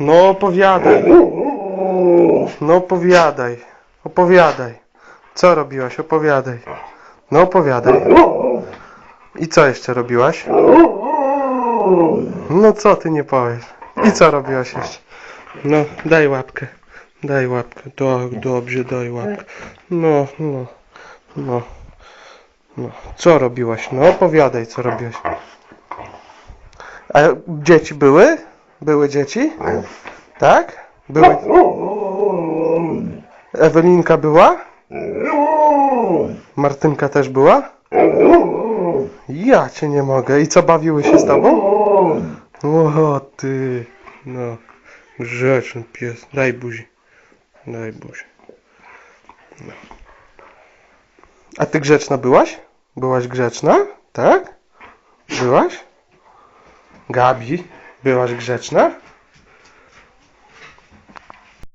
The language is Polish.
No opowiadaj. No opowiadaj. Opowiadaj. Co robiłaś? Opowiadaj. No opowiadaj. I co jeszcze robiłaś? No co ty nie powiesz? I co robiłaś jeszcze? No, daj łapkę. Daj łapkę. Tak, dobrze, daj łapkę. No, no, no. No, co robiłaś? No opowiadaj, co robiłaś. A dzieci były? Były dzieci? Tak? Były. Ewelinka była? Martynka też była? Ja cię nie mogę. I co, bawiły się z tobą? O ty. No. Grzeczny pies. Daj buzi. Daj buzi. No. A ty grzeczna byłaś? Byłaś grzeczna? Tak? Byłaś? Gabi, byłaś grzeczna?